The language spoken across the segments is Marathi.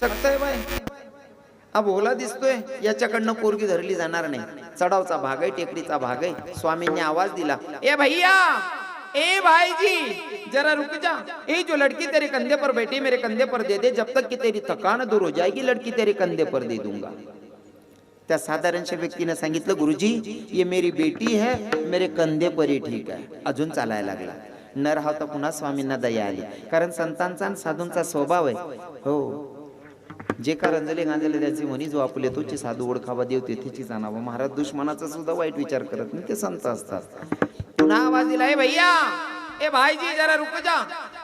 सकतय बाय. हा भोला दिसतोय. याच्याकडनं पोरगी धरली जाणार नाही. चढावचा भाग आहे टेकडीचा भाग आहे. स्वामींनी आवाज दिला. ए भैया ए भाईजी जरा रुक जा. ए जो लड़की तेरे कंधे पर बैठी मेरे कंधे पर दे दे. जब तक कि तेरी थकान दूर हो जाएगी लड़की तेरे कंधे पर दे दूंगा. त्या साधारणशा व्यक्तीने सांगितलं गुरुजी ये मेरी बेटी है मेरे कंधे पर ही ठीक आहे अजून चालायला लागला. न राहता पुन्हा स्वामींना दया आली. कारण संतांचा साधूंचा स्वभाव आहे. हो. जे का रंजले गांजले त्याचे म्हणी जो आपले तोचे साधू ओळखावा देव तेथेची जाणावा. महाराज दुश्मनाचा सुद्धा वाईट विचार करत नाही ते संत असतात. पुन्हा आवाज दिला भैया ए भाईजी जरा रुक जा.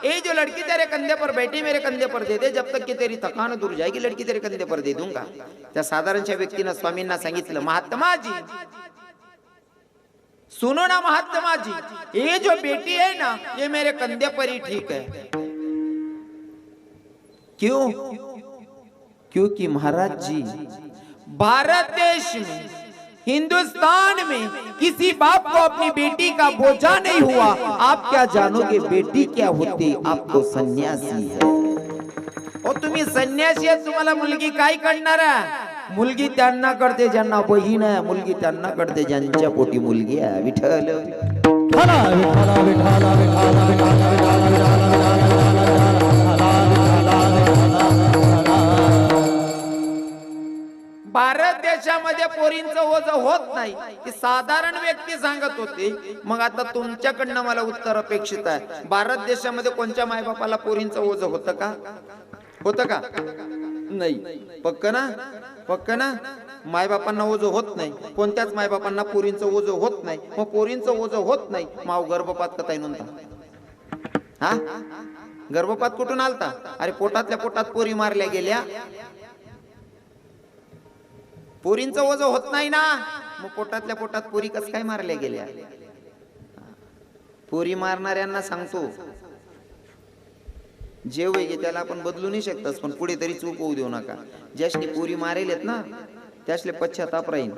ए जो लड़की तेरे कंधे पर बैठी मेरे कंधे पर दे दे जब तक की तेरी थकान दूर जाएगी लड़की तेरे कंधे पर दे दूंगा. त्या साधारणच्या व्यक्तीनं स्वामींना सांगितलं महात्मा जी सुनो ना महात्मा जी ये जो बेटी है ना ये मेरे कंधे पर ही ठीक है. क्यों? क्योंकि महाराज जी, भारत देश में, हिंदुस्तान में किसी बाप को अपनी बेटी का बोझा नहीं हुआ। आप क्या जानोगे बेटी क्या होती? आपको सन्यासी है। ओ, तुम्ही संन्यासी आहेत तुम्हाला मुलगी काय करणार आहे? मुलगी त्यांना करते, ज्यांना बहीण आहे, मुलगी त्यांना करते, ज्यांच्या पोटी मुलगी आहे, विठ्ठल. विठाला विठाला विठाला विठाला विठाला भारत देशामध्ये पोरींचं ओझ होत नाही. ती साधारण व्यक्ती सांगत होती मग आता तुमच्याकडनं मला उत्तर अपेक्षित आहे. भारत देशामध्ये कोणत्या मायबापाला पोरींचं ओझ होतं का? होतं का? नाही. पक्क ना. पक्क ना. मायबापांना ओझ होत नाही. कोणत्याच मायबापांना पोरींचं ओझ होत नाही. मग पोरींचं ओझ होत नाही. माव गर्भपात कताय नव्हता हा? गर्भपात कुठून आलता? अरे पोटातल्या पोटात पोरी मारल्या गेल्या. पोरींचं वजन होत नाही ना. मग पोटातल्या पोटात पोरी कस काय मारल्या गेल्या? पोरी मारणाऱ्यांना सांगतो. जे वय त्याला आपण बदलू नाही शकतच पण पुढे तरी चूक होऊ देऊ नका. ज्याशले पोरी मारेलेत ना त्यासले पश्चाताप राहील.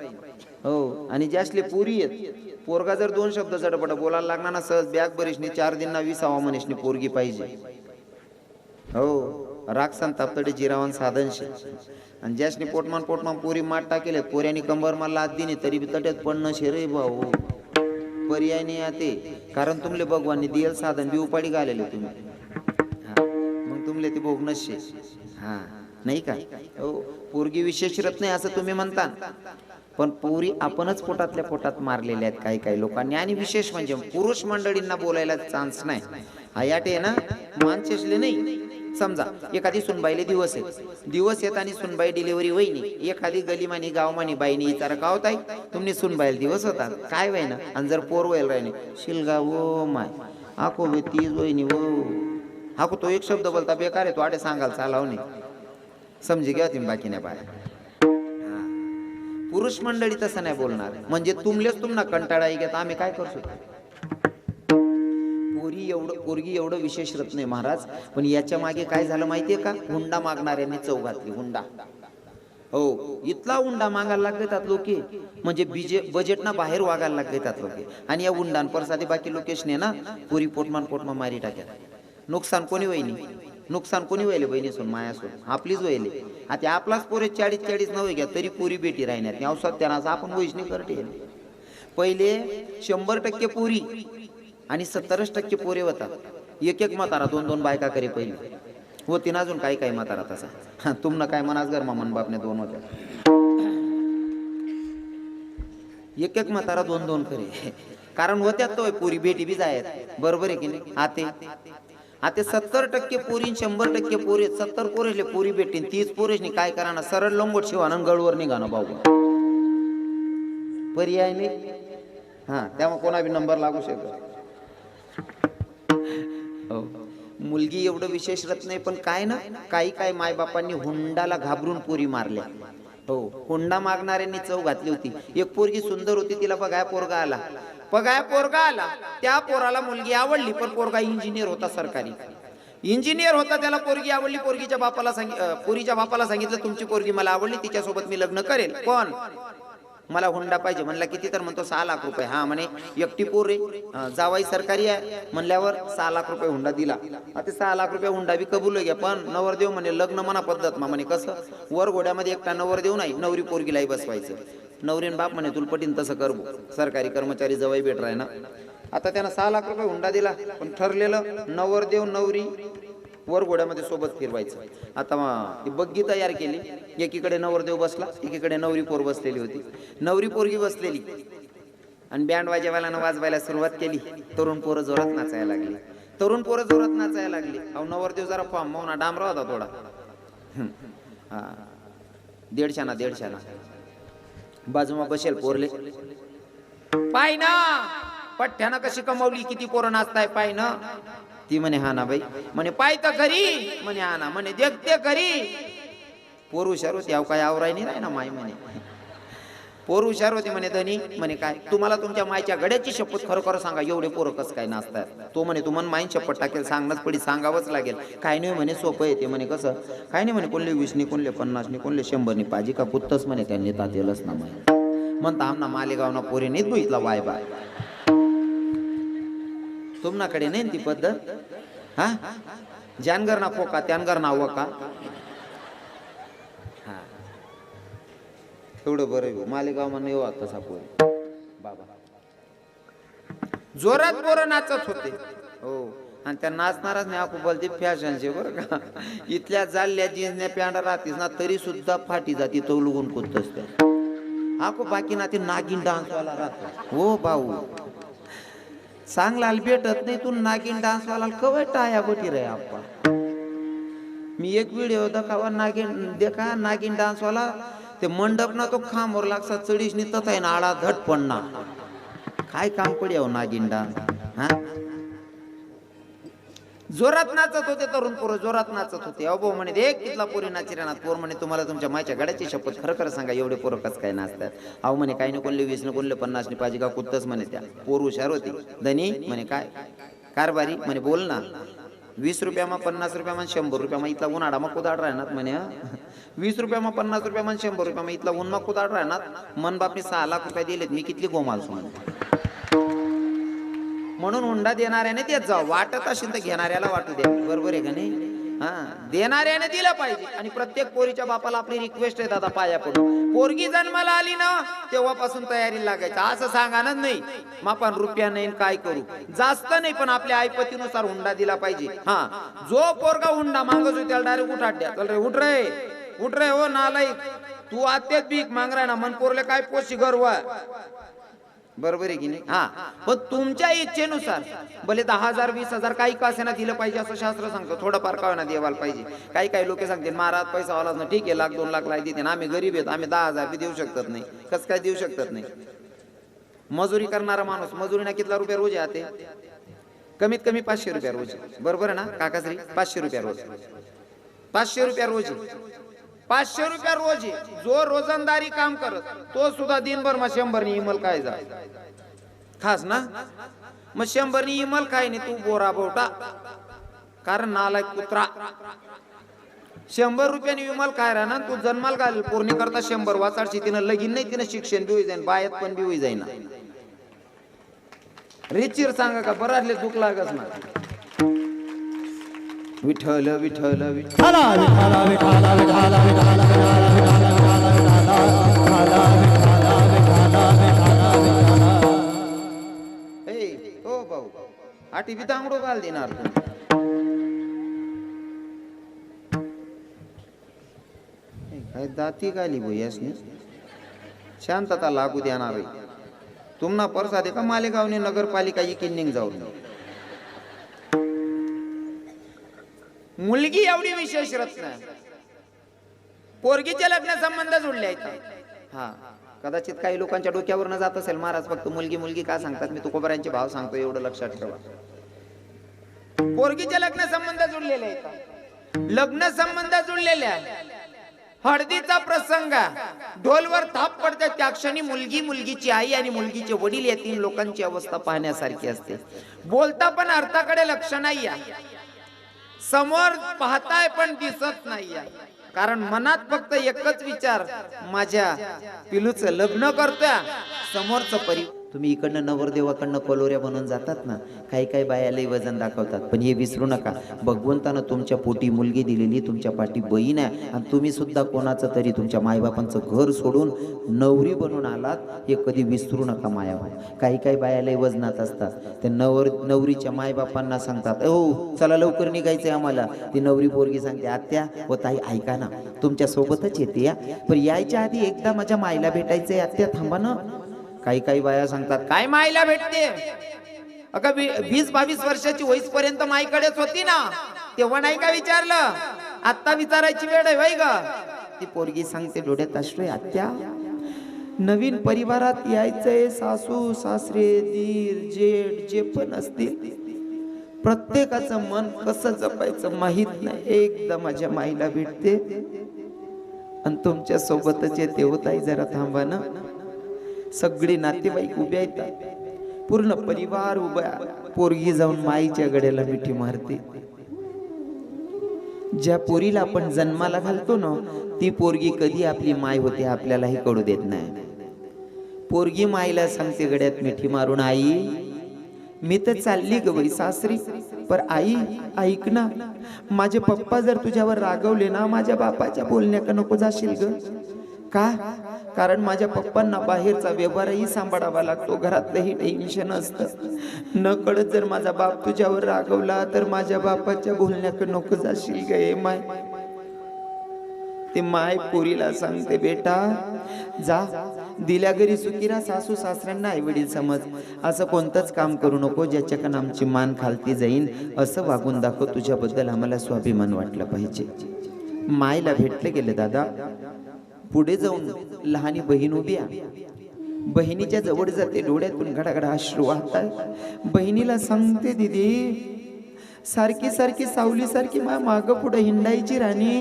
हो आणि ज्यासले पोरी आहेत पोरगा जर दोन शब्द चटपट बोलायला लागणार ना सहज बॅग बरीशनी चार दिनना विसावा मनीषनी पोरगी पाहिजे. हो. राग संताप जिरावान जिरावन साधनशे आणि ज्यासनी पोटमान पोटमान पोरी माट टाकेले पोऱ्यानी कंबर मला लाद दिली तरी बी तट्यात पडणं शेरे भाऊ. पर्याय नाही आते कारण तुमले भगवानने दियल साधन बी उपाडी घालेले तुम्ही. हा, मग तुमले ते भोग नशे हा. नाही का? हो पोरगी विशेष रत्न नाही असं तुम्ही म्हणता. पण पोरी आपणच पोटातल्या पोटात मारलेल्या आहेत काही काही लोकांनी. आणि विशेष म्हणजे पुरुष मंडळींना बोलायला चान्स नाही. हा याट आहे ना? माणसेसले नाही. समजा एखादी सुनबाईले दिवस येत दिवस येत आणि सुनबाई डिलिव्हरी वहिनी एखादी गलीमानी गावमानी बाईनी विचार का हो ताई? तुम्ही सुनबाईल दिवस होता? काय वय ना आणि जर पोर वयल राहिले शिलगा ओ माय आको बे तीज वहिनी वो हाको तो एक शब्द बोलता बेकार आहे तो आडे सांगाल चालाव नाही. समजी घ्या तुम्ही बाकी नाही पाय पुरुष मंडळी तसं नाही बोलणार. म्हणजे तुमलेच तुम्हाला कंटाळा येत आम्ही काय करू शकतो? पोरी एवढं पोरगी एवढं विशेष रत्न आहे महाराज. पण याच्या मागे काय झालं माहितीये का? हुंडा मागणाऱ्याने चौ घातली हुंडा. हो इथला हुंडा मागायला लागतात लोके. म्हणजे बीजे बजेट ना बाहेर वागायला लागतात लोके. आणि या हुंडान परसादी बाकी लोकेशने ना पुरी पोटमान पोटमान मारी टाक्यात. नुकसान कोणी वहिनी नुकसान कोणी व्हायले बहिणी सोन माया सोन आपलीच व्हायले. आता आपलाच पोरे चाळीस चाळीस नव्हे घ्या तरी पुरी बेटी राहण्यात अवसात त्यांना आपण वैष्णी करते. पहिले शंभर टक्के पुरी. आणि सत्तरच टक्के पोरे होतात एक एक म्हातारा दोन दोन बायका करे पहिले. होती ना अजून काही काही म्हातारा तसा. तुमनं काय मनाच घर मामन बापने दोन होत्या. एक एक म्हातारा दोन दोन करे. कारण होत्यात तो पुरी बेटी बी जायत. बरोबर आहे की नाही? आते. आता सत्तर टक्के पोरी शंभर टक्के पोरी सत्तर पोरेसले पोरी भेटतील तीस पोरेसनी काय करा सरळ लंगोट शिवानं गळवर निघाणं भाऊ. पर्याय नाही. हा त्यामुळे कोणा बी नंबर लागू शकतो. हो. मुलगी एवढं विशेष रत्न आहे पण काय ना काही काही मायबापांनी हुंडाला घाबरून पोरी मारल्या. हो हुंडा मागणाऱ्यांनी चव घातली होती. एक पोरगी सुंदर होती तिला बघाया पोरगा आला. बघाया पोरगा आला. त्या पोराला मुलगी आवडली पण पोरगा इंजिनियर होता सरकारी. इंजिनियर होता त्याला पोरगी आवडली पोरगीच्या बापाला सांगितलं पोरीच्या बापाला सांगितलं तुमची पोरगी मला आवडली तिच्यासोबत मी लग्न करेल. पण मला हुंडा पाहिजे. म्हणला किती? तर म्हणतो सहा लाख रुपये. हा म्हणे एकटी पोर रे जावाई सरकारी आहे. म्हणल्यावर सहा लाख रुपये हुंडा दिला. आता ते सहा लाख रुपये हुंडा बी कबूल घ्या पण नवरदेव म्हणे लग्न म्हणा पद्धत मा म्हणे कसं? वर घोड्यामध्ये एकटा नवरदेव नाही नवरी पोरगीलाही बसवायचं. नवरीन बाप म्हणे तुलपटीन तसं कर सरकारी कर्मचारी जवळ भेट राय ना. आता त्यानं सहा लाख रुपये हुंडा दिला पण ठरलेलं नवरदेव नवरी वर घोड्यामध्ये सोबत फिरवायचं. आता ती बग्गी तयार केली. एकीकडे नवरदेव बसला एकीकडे नवरी पोर बसलेली होती. नवरी पोरगी बसलेली. आणि बँड वाजेवाल्यानं वाजवायला सुरुवात केली. तरुण पोरं जोरात नाचायला लागली. तरुण पोरं जोरात नाचायला लागली. अहो नवरदेव जरा फॉर्म मावना डांबरा होता थोडा. हा. दीडशाना दीडशाना. बाजूमा बसेल पोरले. पाय ना पठ्ठ्यानं कशी कमवली? किती पोरं नाचताय पाय ना ती म्हणे हा ना बाई. म्हणे पाय तर करी म्हणे हा ना. म्हणे देखते घरी पोर हुशार याव काय आवराय नाही राही ना माय म्हणे. पोर हुशार होते म्हणे धनी. म्हणे काय? तुम्हाला तुमच्या मायच्या गड्याची शपथ खरोखर सांगा. एवढे पोरं कसं काय नाचतात? तो म्हणे तुम्हाला माईन शपथ टाकेल सांगणंच पडी सांगावंच लागेल. काय नाही म्हणे सोपं येते म्हणे कसं? काय नाही म्हणे कोणले वीसनी कोणले पन्नासनी कोणले शंभरनी पाजी का पुत्तच म्हणे त्यांनी तातेलच ना म्हणे म्हणता आमना मालेगावना पोरी नाहीत बघितला बाय बाय तुमनाकडे नाही ती पद्धत? हा? जानगर ना फोका त्यानगर ना वका. हा. एवढं बरं येऊ मालेगाव म्हणून येऊ आता तसा बाबा. जोरात पोरं नाचत होते. हो. आणि त्या नाचणारच नाही. आपण बोलते फॅशनचे बरं का. इथल्या जाल्ल्या जीन्सने पॅन्ट राहतीस ना तरी सुद्धा फाटी जाती तो लुगून कुतच त्या आको बाकी ना ते नागिन डान्स वाला राहतो. हो भाऊ. चांगला भेटत नाही तू नागिन डान्स वाला कवय टाया गोटी रे आपण. मी एक व्हिडिओ दखावा नागिन देखा नागिन डान्स वाला ते मंडप ना तो खांबर लागसा चढीश नि तथा ना आळा धट ना. काय काम पडी हो नागिन डान्स? हा? जोरात नाचत होते तरुण पोरं जोरात नाचत होते. अहो म्हणे एक कितला पोरी नाची राहणार. पोर म्हणे तुम्हाला तुमच्या मायच्या गड्याची शपथ खरं खरं सांगा एवढे पोरं कसं काय नाचतात? अहो म्हणे काही न कोणले वीस न कोणले पन्नास नाही पाहिजे का कुत्तच म्हणे त्या. पोर हुशार होती. धनी म्हणे काय? कारभारी म्हणे बोल ना. वीस रुपयामा पन्नास रुपयामा शंभर रुपयामा इथला उन्हाळा मग कुदाड राहणार म्हणे वीस रुपयामा पन्नास रुपयामा शंभर रुपयामा इथला ऊन मग कुदाड राहणार? मन बापने सहा लाख रुपये दिलेत मी कितली गोमाल सोन म्हणून हुंडा देणाऱ्याने देत जा वाटत असेल तर घेणाऱ्याला वाटू द्या. बरोबर आहे का नाही? हा. देणाऱ्याने दिलं पाहिजे. आणि प्रत्येक पोरीच्या बापाला आपली रिक्वेस्ट आहे दादा पाया पडून पोरगी जन्माला आली ना तेव्हापासून तयारी लागायची. असं सांगानच नाही. मापन रुपया नाही काय करू? जास्त नाही पण आपल्या आईपतीनुसार हुंडा दिला पाहिजे. हा. जो पोरगा हुंडा मागतो त्याला डायरेक्ट उठाट द्या. चल रे उठ रे. उठ रे हो नालायक. तू आत्यात भीक मांगरा ना मन पोरले काय पोशी गर्व बरोबर आहे की नाही? हा. पण तुमच्या इच्छेनुसार भले दहा हजार वीस हजार काही का असेना दिलं पाहिजे असं शास्त्र सांगतो. थोडंफार का ना देवाला पाहिजे. काही काही लोक सांगतील महाराज पैसा वालाच ना ठीक आहे लाख दोन लाख लाख देते. ना आम्ही गरीब आहेत आम्ही दहा हजार बी देऊ शकत नाही. कसं काय देऊ शकत नाही? मजुरी करणारा माणूस मजुरीना कितला रुपये रोज आहे ते कमीत कमी पाचशे रुपया रोज. बरोबर आहे ना काकाश्री? पाचशे रुपया रोज. पाचशे रुपया रोज. आहे. पाचशे रुपया रोज आहे. जो रोजंदारी काम करत तो सुद्धा दिनभर मग शंभर इमल काय जा. खास ना? मग शंभर इमल काय नाही तू बोरा बोटा. कारण नालायक कुत्रा. शंभर रुपयाने विमल काय राहणार? तू जन्माल घाल पूर्ण करता शंभर वाचाडशी तिनं लगीन नाही तिनं शिक्षण बी होई जाईन बायत पण बी होई जाईना. रिचिर सांगा का बराचले दुख लागत ना. विठ्ठल विठ्ठल विठ्ठला. विठाला विठाला विठाला विठाला ओ भाऊ हा टीव्ही तांगडो घाल देणार काय दाती घाली भाऊ यासनी? शांतता लागू देणार आहे. तुम्हाला परसाद एका मालेगावने नगरपालिका इकिनिंग जाऊन? मुलगी एवढी विशेष रत्न. पोरगीचे लग्न संबंध जोडले आहेत. हा. कदाचित काही लोकांच्या डोक्यावर न जात असेल महाराज फक्त मुलगी मुलगी का सांगतात? मी तुकोबऱ्यांचे भाव सांगतो एवढं लक्षात ठेवा. पोरगीचे लग्न संबंध जुळलेले आहेत. लग्न संबंध जुळलेले हळदीचा प्रसंग. ढोलवर थाप पडते त्या क्षणी मुलगी मुलगीची आई आणि मुलगीचे वडील या तीन लोकांची अवस्था पाहण्यासारखी असते. बोलता पण अर्थाकडे लक्ष नाही आहे. समोर पाहताय पण दिसत नाही कारण मनात फक्त एकच विचार माझ्या पिलूचं लग्न करतोय. समोरचं परि तुम्ही इकडनं नवरदेवाकडनं कलोऱ्या बनवून जातात ना काही काही बायालाही वजन दाखवतात. पण हे विसरू नका. भगवंतानं तुमच्या पोटी मुलगी दिलेली तुमच्या पाठी बहीण आहे. आणि तुम्ही सुद्धा कोणाचं तरी तुमच्या मायबापांचं घर सोडून नवरी बनून आलात हे कधी विसरू नका माया काही काही बायालाही वजनात असतात. ते नवर नवरीच्या मायबापांना सांगतात हो चला लवकर निघायचंय आम्हाला. ती नवरी पोरगी सांगते आत्या व ताई ऐका ना. तुमच्या सोबतच येते या. पण यायच्या आधी एकदा माझ्या मायला भेटायचंय आत्या थांबा ना. काही काही बाया सांगतात काय मायला भेटते? अगं वी- वीस बावीस वर्षाची वयस पर्यंत माईकडेच होती ना. तेव्हा नाही का विचारलं? आता विचारायची वेळ आहे वय ग. ती पोरगी सांगते डोळ्यात आश्रय आत्या. नवीन परिवारात यायचंय सासू सासरे दीर जेठ जे पण असतील. प्रत्येकाचं मन कसं जपायचं माहीत नाही. एकदा माझ्या माईला भेटते. आणि तुमच्या सोबतच येते हो जरा थांबा ना. सगळे नातेवाईक उभे आहेत पूर्ण परिवार उभा. पोरगी जाऊन माईच्या गड्याला मिठी मारते. ज्या पोरीला आपण जन्माला घालतो ना ती पोरगी कधी आपली माय होते आपल्यालाही कळू देत नाही. पोरगी माईला सांगते गड्यात मिठी मारून आई मी तर चालली ग बाई सासरी पर आई ऐक ना माझे पप्पा जर तुझ्यावर रागवले ना माझ्या बापाच्या बोलण्याका नको जाशील ग. का? कारण माझ्या पप्पांना बाहेरचा व्यवहारही सांभाळावा लागतो. घरातलंही टेन्शन असतं. न कळत जर माझा बाप तुझ्यावर रागवला तर माझ्या बापाच्या बोलण्याकडे नको जाशील गे माय. ते माय पोरीला सांगते बेटा जा. दिल्या घरी सुकिरा सासू सासऱ्यांना आई वडील समज. असं कोणतंच काम करू नको ज्याच्याकडून आमची मान खालती जाईन. असं वागून दाखव तुझ्याबद्दल आम्हाला स्वाभिमान वाटला पाहिजे. मायला भेटले गेले दादा पुढे जाऊन लहानी बहीण उभी आहे. बहिणीच्या जवळ जाते डोळ्यातून घडाघडा अश्रू वाहतात. बहिणीला सांगते दिदी सारखी सारखी सावली सारखी मा माग पुढे हिंडायची राणी.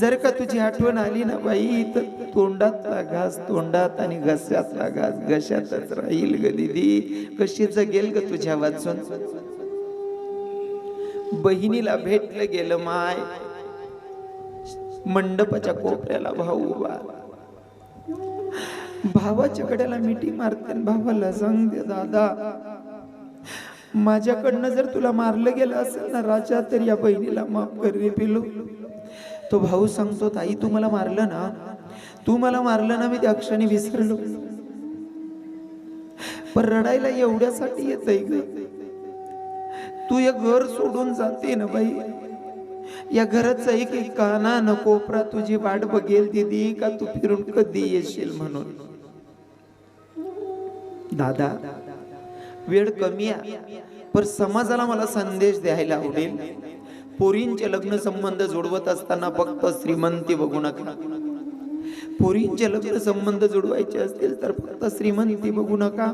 जर का तुझी आठवण आली ना बाई तर तोंडातला घास तोंडात आणि घस्यातला घास घशातच राहील ग दिदी. कशी जगेल ग तुझ्या वाचून? बहिणीला भेटलं गेलं माय. मंडपाच्या कोपऱ्याला भाऊ उभा. भावाच्या कड्याला मिठी मारते भावाला भावाला सांगते दादा. माझ्याकडनं जर तुला मारलं गेलं असेल ना राजा तर या बहिणीला माफ कर रे पिलू तो भाऊ सांगतो ताई तू मला मारलं ना तू मला मारलं ना मी त्या क्षणी विसरलो. पण रडायला एवढ्यासाठी येत ग. तू या घर सोडून जाते ना बाई. या घराचा एक एक काना न कोपरा तुझी वाट बघेल दिदी का तू फिरून कधी येशील म्हणून? दादा वेळ कमी आहे पर समाजाला मला संदेश द्यायला आवडेल. पोरींचे लग्न संबंध जोडवत असताना फक्त श्रीमंती बघू नका. पोरींचे लग्न संबंध जोडवायचे असतील तर फक्त श्रीमंती बघू नका.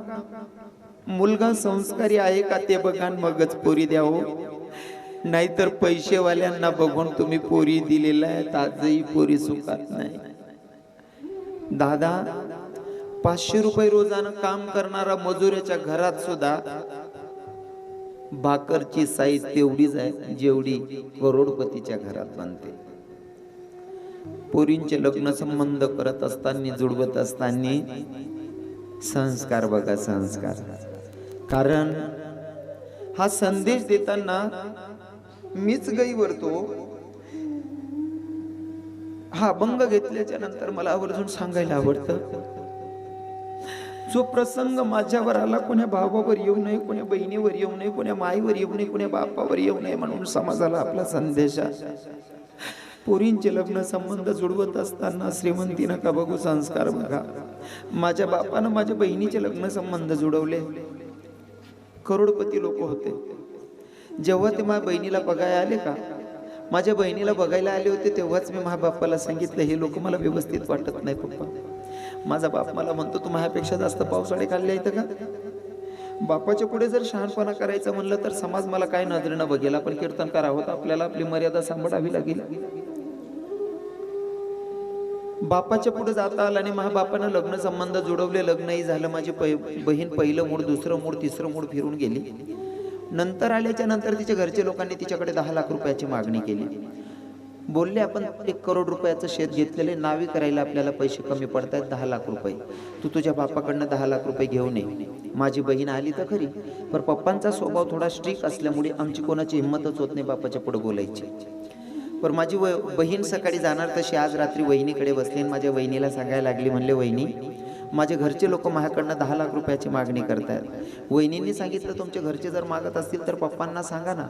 मुलगा संस्कारी आहे का ते बघा मगच पोरी द्यावं हो. नाहीतर पैसेवाल्यांना बघून तुम्ही पोरी दिलेला आहे आजही पोरी सुखात नाही. दादा पाचशे रुपये रोजानं काम करणारा मजुराच्या घरात सुद्धा भाकरची साईज तेवढीच आहे जेवढी करोडपतीच्या घरात बनते. पोरींचे लग्न संबंध करत असताना जुडवत असताना संस्कार बघा संस्कार. कारण हा संदेश देताना मीच गई वरतो. हा अभंग घेतल्याच्या नंतर मला आवर्जून सांगायला आवडतं. जो प्रसंग माझ्यावर आला कोण्या भावावर येऊ नये कोण्या बहिणीवर येऊ नये कोण्या माईवर येऊ नये कोण्या बापावर येऊ नये म्हणून समाजाला आपला संदेश पोरींचे लग्न संबंध जुळवत असताना श्रीमंती नका बघू संस्कार बघा. माझ्या बापानं माझ्या बहिणीचे लग्न संबंध जुळवले करोडपती लोक होते. जेव्हा ते माझ्या बहिणीला बघायला आले का माझ्या बहिणीला बघायला आले होते तेव्हाच मी माझ्या बाप्पाला सांगितलं हे लोक मला व्यवस्थित वाटत नाही पप्पा. माझा बाप मला म्हणतो तू माझ्यापेक्षा जास्त पावसाळे खाल्ले आहेत का? बापाच्या पुढे जर शहाणपणा करायचं म्हणलं तर समाज मला काय नजरेनं बघेल? आपण कीर्तन करावं आपल्याला आपली मर्यादा सांभाळावी लागेल. बापाच्या पुढे जाता आलं आणि माझ्या बापानं लग्न संबंध जुळवले लग्नही झालं माझी पै- बहीण पहिलं मूड दुसरं मूड तिसरं मूड फिरून गेली. नंतर आल्याच्यानंतर तिच्या घरच्या लोकांनी तिच्याकडे दहा लाख रुपयाची मागणी केली. बोलले आपण एक करोड रुपयाचं शेत घेतलेले नावी करायला आपल्याला पैसे कमी पडत आहेत दहा लाख रुपये. तू तुझ्या बापाकडनं दहा लाख रुपये घेऊन ये. माझी बहीण आली तर खरी. पण पप्पांचा स्वभाव थोडा स्ट्रिक असल्यामुळे आमची कोणाची हिंमतच होत नाही बापाच्या पुढे बोलायची. पण माझी बहीण सकाळी जाणार तशी आज रात्री वहिनीकडे बसली आणि माझ्या वहिनीला सांगायला लागली. म्हणले वहिनी माझे घरचे लोक माझ्याकडनं दहा लाख रुपयाची मागणी करतायत. वहिनींनी सांगितलं तुमचे घरचे जर मागत असतील तर पप्पांना सांगा ना.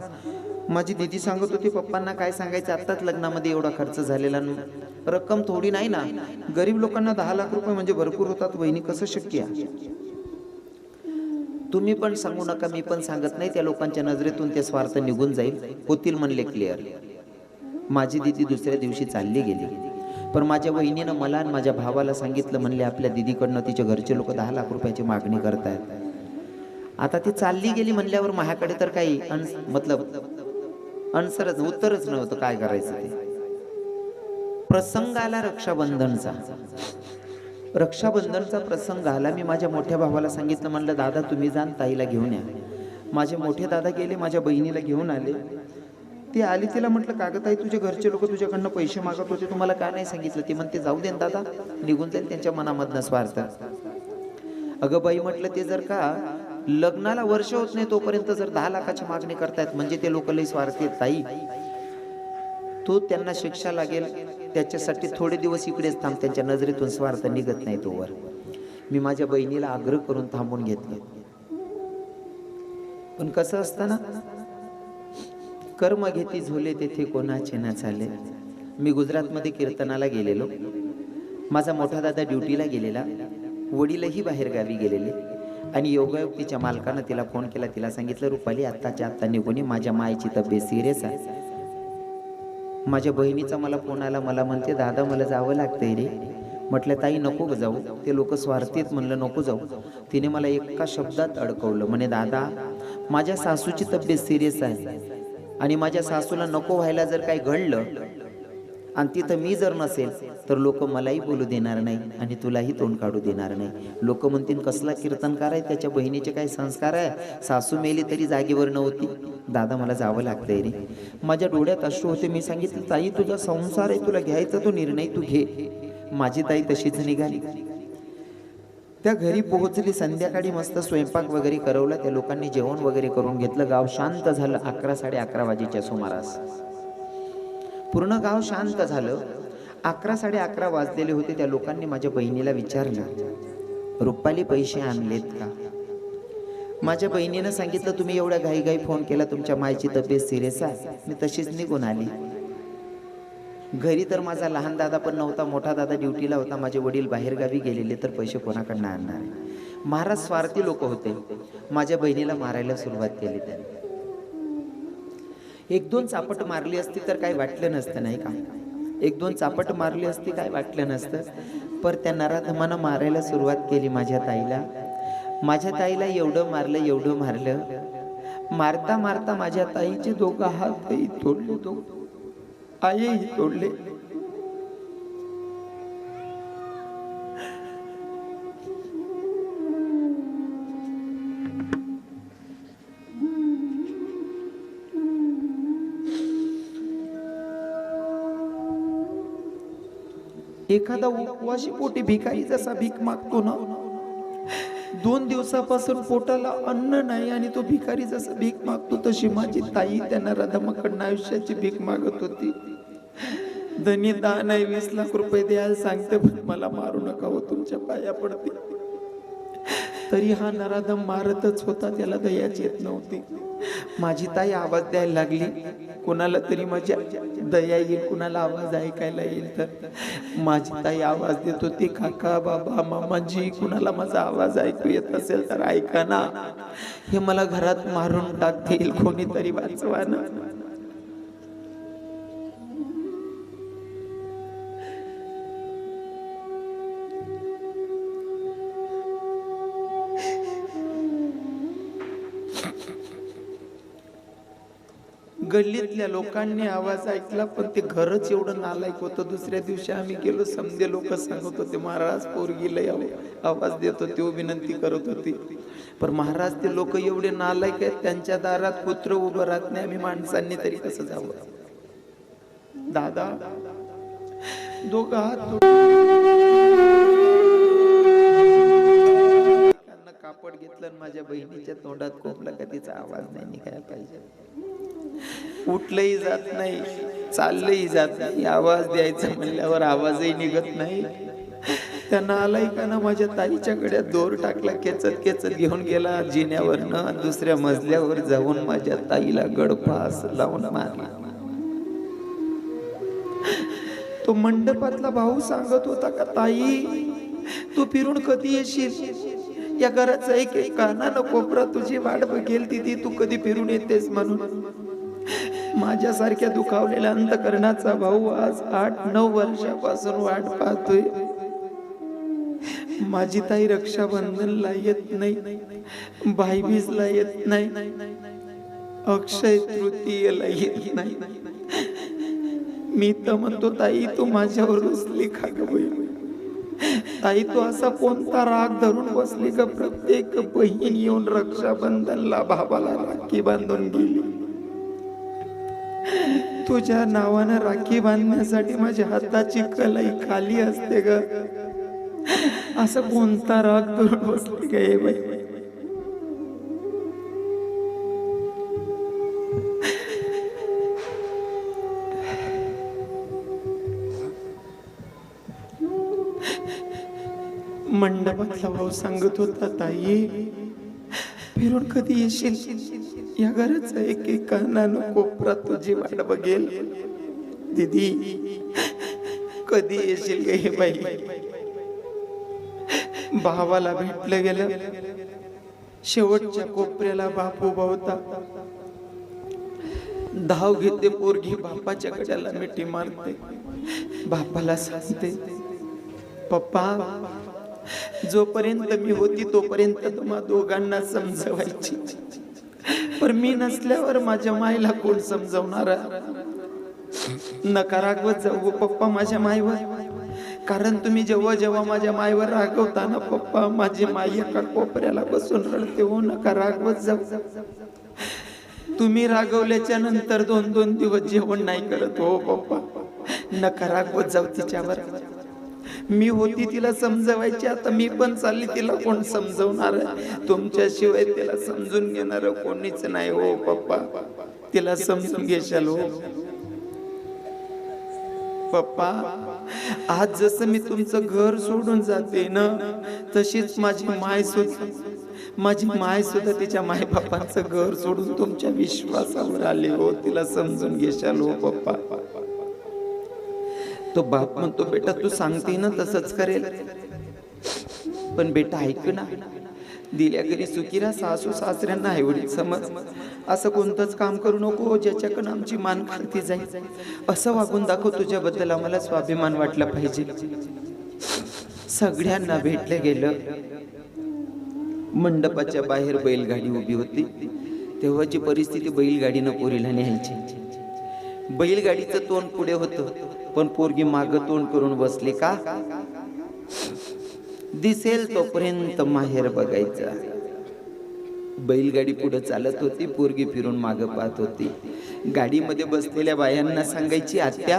माझी दिदी सांगत होती पप्पांना काय सांगायचं? आत्ताच लग्नामध्ये एवढा खर्च झालेला रक्कम थोडी नाही ना. गरीब लोकांना दहा लाख रुपये म्हणजे भरपूर होतात. वहिनी कसं शक्य आहे? तुम्ही पण सांगू नका मी पण सांगत नाही. त्या लोकांच्या नजरेतून ते स्वार्थ निघून जाईल होतील म्हणले क्लिअर. माझी दिदी दुसऱ्या दिवशी चालली गेली. पण माझ्या वहिनीनं मला आणि माझ्या भावाला सांगितलं म्हणले आपल्या दिदीकडनं तिच्या घरचे लोक दहा लाख रुपयाची मागणी करतायत. आता ती चालली गेली म्हणल्यावर माझ्याकडे तर काही अन मतलब अन्सरच उत्तरच नव्हतं काय करायचं ते. प्रसंग आला रक्षाबंधनचा. रक्षाबंधनचा प्रसंग आला मी माझ्या मोठ्या भावाला सांगितलं म्हणलं दादा तुम्ही जाण ताईला घेऊन या. माझे मोठे दादा गेले माझ्या बहिणीला घेऊन आले. ती आली तिला म्हटलं कागद आई तुझे घरचे लोक तुझ्याकडनं पैसे मागत होते तुम्हाला का नाही सांगितलं? ती म्हणते जाऊ दे दादा निघून जाईल त्यांच्या मनामधनं स्वार्थ. अगं बाई म्हटलं ते जर का लग्नाला वर्ष होत नाही तोपर्यंत जर दहा लाखाची मागणी करतायत म्हणजे ते लोक लई स्वार्थी ताई. तो त्यांना शिक्षा लागेल त्याच्यासाठी थोडे दिवस इकडेच थांब त्यांच्या नजरेतून स्वार्थ निघत नाही तोवर मी माझ्या बहिणीला आग्रह करून थांबून घेतलं. पण कसं असतं ना कर्म घेती झोले तेथे कोणाचे ना चाले मी गुजरातमध्ये कीर्तनाला गेलेलो. माझा मोठा दादा ड्युटीला गेलेला. वडीलही बाहेर गावी गेलेले. आणि योगायोग तिच्या मालकानं तिला फोन केला. तिला सांगितलं रुपाली आत्ताच्या आत्ता निघून माझ्या मायची तब्येत सिरियस आहे. माझ्या बहिणीचा मला फोन आला. मला म्हणते दादा मला जावं लागतंय रे. म्हटलं ताई नको जाऊ. ते लोक स्वार्थीत म्हणलं नको जाऊ. तिने मला एका शब्दात अडकवलं. म्हणे दादा माझ्या सासूची तब्येत सिरियस आहे. आणि माझ्या सासूला नको व्हायला जर काही घडलं आणि तिथं मी जर नसेल तर लोक मलाही बोलू देणार नाही आणि तुलाही तोंड काढू देणार नाही. लोक म्हणतील कसला कीर्तनकार आहे त्याच्या बहिणीचे काही संस्कार आहे? सासू मेली तरी जागेवर नव्हती. दादा मला जावं लागतंय रे. माझ्या डोळ्यात अश्रू होते मी सांगितलं ताई तुझा संसार आहे तुला घ्यायचा तो निर्णय तू घे. माझी ताई तशीच निघाली. त्या घरी पोहोचली संध्याकाळी मस्त स्वयंपाक वगैरे करवला त्या लोकांनी जेवण वगैरे करून घेतलं. गाव शांत झालं अकरा साडे अकरा वाजेच्या सुमारास. पूर्ण गाव शांत झालं. अकरा साडे अकरा वाजलेले होते त्या लोकांनी माझ्या बहिणीला विचारलं रुपाली पैसे आणलेत का? माझ्या बहिणीनं सांगितलं तुम्ही एवढ्या घाईघाई फोन केला तुमच्या मायची तब्येत सिरियस आहे. मी तशीच निघून आली. घरी तर माझा लहान दादा पण नव्हता मोठा दादा ड्युटीला होता माझे वडील बाहेरगावी गेलेले तर पैसे कोणाकडनं आणणार? महाराज स्वार्थी लोक होते. माझ्या बहिणीला मारायला सुरुवात केली त्यांनी. एक दोन चापट मारली असती तर काही वाटलं नसतं नाही का? एक दोन चापट मारली असती काय वाटलं नसतं. पर त्या नराधमानं मारायला सुरुवात केली माझ्या ताईला. माझ्या ताईला एवढं मारलं एवढं मारलं. मारता मारता माझ्या ताईचे दोघं हात तोडले तो आई तोडले एखादा उपवाशी पोटी भिकारी जसा भीक मागतो ना दोन दिवसापासून पोटाला अन्न नाही आणि तो भिकारी जसा भीक मागतो तशी माझी ताई त्यांना रधमकडनं आयुष्याची भीक मागत होती. धनी दान नाही वीस लाख रुपये द्यायला सांगते पण मला मारू नका हो तुमच्या पाया पडते. तरी हा नराधम मारतच होता त्याला दयाच येत नव्हती. माझी ताई आवाज द्यायला लागली कुणाला तरी माझ्या दया येईल कुणाला आवाज ऐकायला येईल तर. माझी ताई आवाज देत होती काका बाबा मामाजी कुणाला माझा आवाज ऐकू येत असेल तर ऐका ना. हे मला घरात मारून टाकतील कोणीतरी वाचवा ना. गल्लीतल्या लोकांनी आवाज ऐकला पण ते घरच एवढं नालायक होतं. दुसऱ्या दिवशी आम्ही गेलो समजे लोक सांगत होते महाराज पोरगीला यावं आवाज देत होते विनंती करत होती. पण महाराज ते लोक एवढे नालायक आहेत त्यांच्या दारात पुत्र उभं राहत नाही आम्ही माणसांनी तरी कसं जावं? दादा दोघं कापड घेतलं आणि माझ्या बहिणीच्या तोंडात कोंबला का तिचा आवाज नाही निघायला पाहिजे. उठलंही जात नाही चाललंही जात नाही. आवाज द्यायचा म्हणल्यावर आवाजही निघत नाही. त्यांना आलाय का ना माझ्या ताईच्या गड्यात दोर टाकला केचत केचत घेऊन गेला. जिन्यावरनं दुसऱ्या मजल्यावर जाऊन माझ्या ताईला गडफास लावून मारला. तो मंडपातला भाऊ सांगत होता का ताई तू फिरून कधी येशील? या घराचा एक एक कानानं कोपरा तुझी वाट बघेल तिथे तू कधी फिरून येतेस म्हणून. माझ्यासारख्या दुखावलेल्या अंतकरणाचा भाऊ आज आठ नऊ वर्षापासून वाट पाहतोय. माझी ताई रक्षाबंधनला येत नाही भाईबीजला येत नाही अक्षय तृतीयला येत नाही. मी तर म्हणतो ताई तू माझ्यावर रुसली का ताई तू असा कोणता राग धरून बसली का प्रत्येक बहीण येऊन रक्षाबंधनला भावाला राखी बांधून गेली तुझ्या नावानं राखी बांधण्यासाठी माझ्या हाताची कलाई खाली असते ग. असं कोणता राग करून बसली गे बाई. मंडपातला भाऊ सांगत होता ताई फिरून कधी येशील? या घराचा एक एक कानानं कोपरा तुझी वाट बघेल. दिदी कधी येशील गे हे बाई? भावाला भेटलं गेलं. शेवटच्या कोपऱ्याला बाप उभा होता. धाव घेते पोरगी बापाच्या गड्याला मिठी मारते. बापाला सांगते पप्पा जोपर्यंत मी होती तोपर्यंत तुम्हा दोघांना समजवायची. पण मी नसल्यावर माझ्या माईला कोण समजवणार? नकारागवत जाऊ पप्पा माझ्या माईवर कारण तुम्ही जेव्हा जेव्हा माझ्या माईवर रागवता ना पप्पा माझी माई एका कोपऱ्याला बसून रडते. हो नका रागवत जाऊ. तुम्ही रागवल्याच्या नंतर दोन दोन दिवस जेवण नाही करत. हो पप्पा. नका रागवत जाऊ तिच्यावर. मी होती तिला समजवायची. आता मी पण चालली तिला कोण समजवणार? तुमच्याशिवाय तिला समजून घेणार कोणीच नाही हो पप्पा. तिला समजून घेशाल हो. पप्पा आज जसं मी तुमचं घर सोडून जाते ना तशीच माझी माय सुद्धा माझी माय सुद्धा तिच्या माय बापांचं घर सोडून तुमच्या विश्वासावर आले हो. तिला समजून घेशाल हो पप्पा. तो बाप म्हणतो बेटा तू सांगते ना तसंच करेल. पण बेटा ऐक ना. दिल्या घरी सुकिरा सासू सासऱ्यांना एवढी समज. असं कोणतंच काम करू नको ज्याच्याकडून आमची मान खालती जाईल. असं वागून दाखव तुझ्याबद्दल आम्हाला स्वाभिमान वाटला पाहिजे. सगळ्यांना भेटलं गेलं. मंडपाच्या बाहेर बैलगाडी उभी होती. तेव्हाची परिस्थिती बैलगाडीनं पोरीला न्यायची. बैलगाडीचं तोंड पुढे होतं. पण पोरगी माग तोंड करून बसली का? दिसेल तोपर्यंत माहेर बघायचा. बैलगाडी पुढे चालत होती पोरगी फिरून माग पाहत होती. गाडीमध्ये बसलेल्या बायांना सांगायची आत्या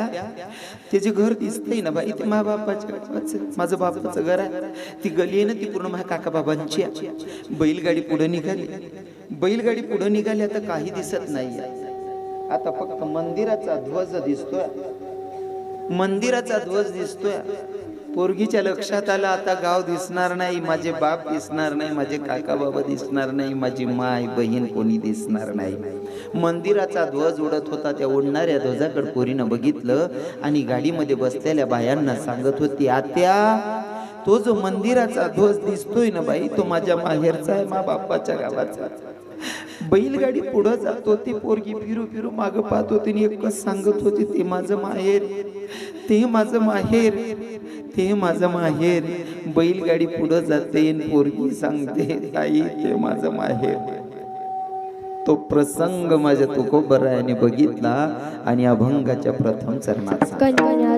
त्याचे घर दिसतंय ना बाई ते मा बापाच्या माझं बापाचं घर आहे. ती गली आहे ना ती पूर्ण माझ्या काका बाबांची बैलगाडी पुढे निघाली. बैलगाडी पुढे निघाली आता काही दिसत नाही आता फक्त मंदिराचा ध्वज दिसतोय. मंदिराचा ध्वज दिसतोय. पोरगीच्या लक्षात आलं आता गाव दिसणार नाही माझे बाप दिसणार नाही माझे काका बाबा दिसणार नाही माझी माय बहीण कोणी दिसणार नाही. मंदिराचा ध्वज उडत होता त्या उडणाऱ्या ध्वजाकडे पोरीनं बघितलं आणि गाडीमध्ये बसलेल्या बायांना सांगत होती आत्या तो जो मंदिराचा ध्वज दिसतोय ना बाई तो माझ्या माहेरचा आहे मा बाप्पाच्या गावाचा. बैलगाडी पुढं जात होती पोरगी फिरू फिरू माग पाहत होती आणि एकच सांगत होती ते माझं माहेर ते माझं माहेर ते माझं माहेर बैलगाडी पुढं जाते पोरगी सांगते ताई ते माझं माहेर. तो प्रसंग माझ्या तुकोबरायाने बघितला आणि अभंगाच्या प्रथम चरणाचा कन्या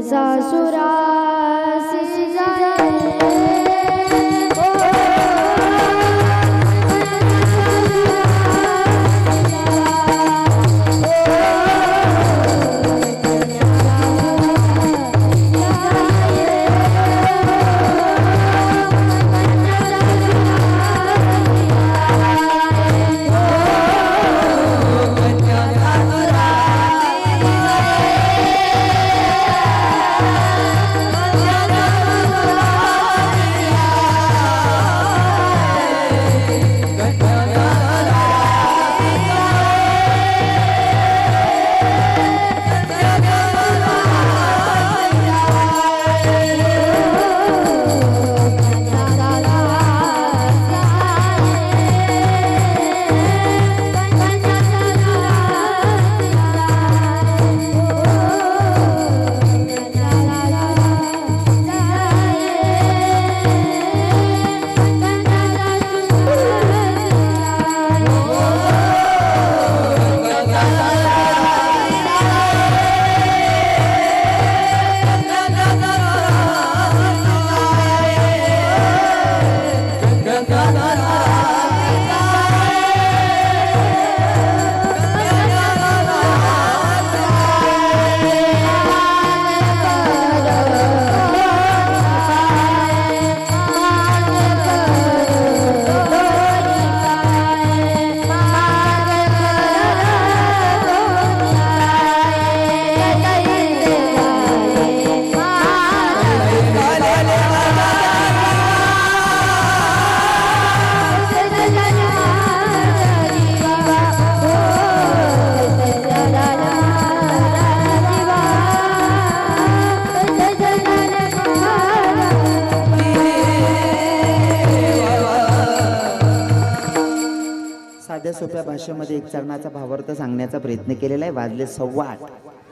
भाषेमध्ये चरणाचा भावार्थ सांगण्याचा प्रयत्न केलेला आहे. वाजले सव्वा आठ.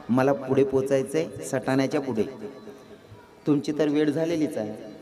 मला पुढे पोचायचंय सटाण्याच्या पुढे. तुमची तर वेळ झालेलीच आहे.